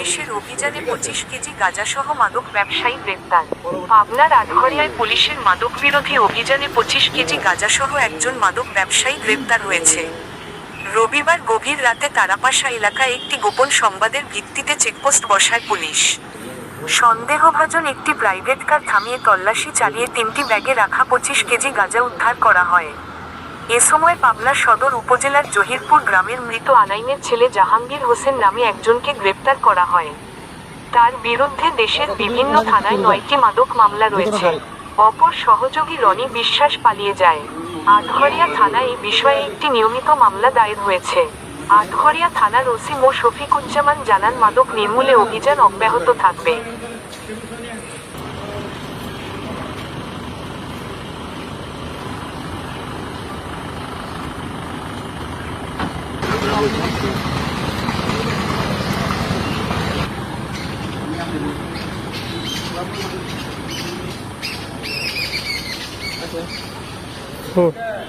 পুলিশের অভিযানে পঁচিশ কেজি গাঁজাসহ মাদক ব্যবসায়ী গ্রেপ্তার। পাবনার আটঘরিয়ায় পুলিশের মাদক বিরোধী অভিযানে পঁচিশ কেজি গাঁজাসহ একজন মাদক ব্যবসায়ী গ্রেপ্তার হয়েছে। রবিবার গভীর রাতে তারাপাশা এলাকায় একটি গোপন সংবাদের ভিত্তিতে চেকপোস্ট বসায় পুলিশ। সন্দেহভাজন একটি প্রাইভেট কার থামিয়ে তল্লাশি চালিয়ে তিনটি ব্যাগে রাখা পঁচিশ কেজি গাঁজা উদ্ধার করা হয়। এ সময় পাবনা সদর উপজেলার জহিরপুর গ্রামের মৃত আনাইনের ছেলে জাহাঙ্গীর হোসেন নামে একজনকে গ্রেপ্তার করা হয়। তার বিরুদ্ধে দেশের বিভিন্ন থানায় নয়টি মাদক মামলা রয়েছে। অপর সহযোগী রনি বিশ্বাস পালিয়ে যায়। আটঘরিয়া থানায় এই বিষয়ে একটি নিয়মিত মামলা দায়ের হয়েছে। আটঘরিয়া থানার ওসি মো শফিকুজ্জামান জানান, মাদক নির্মূলে অভিযান অব্যাহত থাকবে। 어.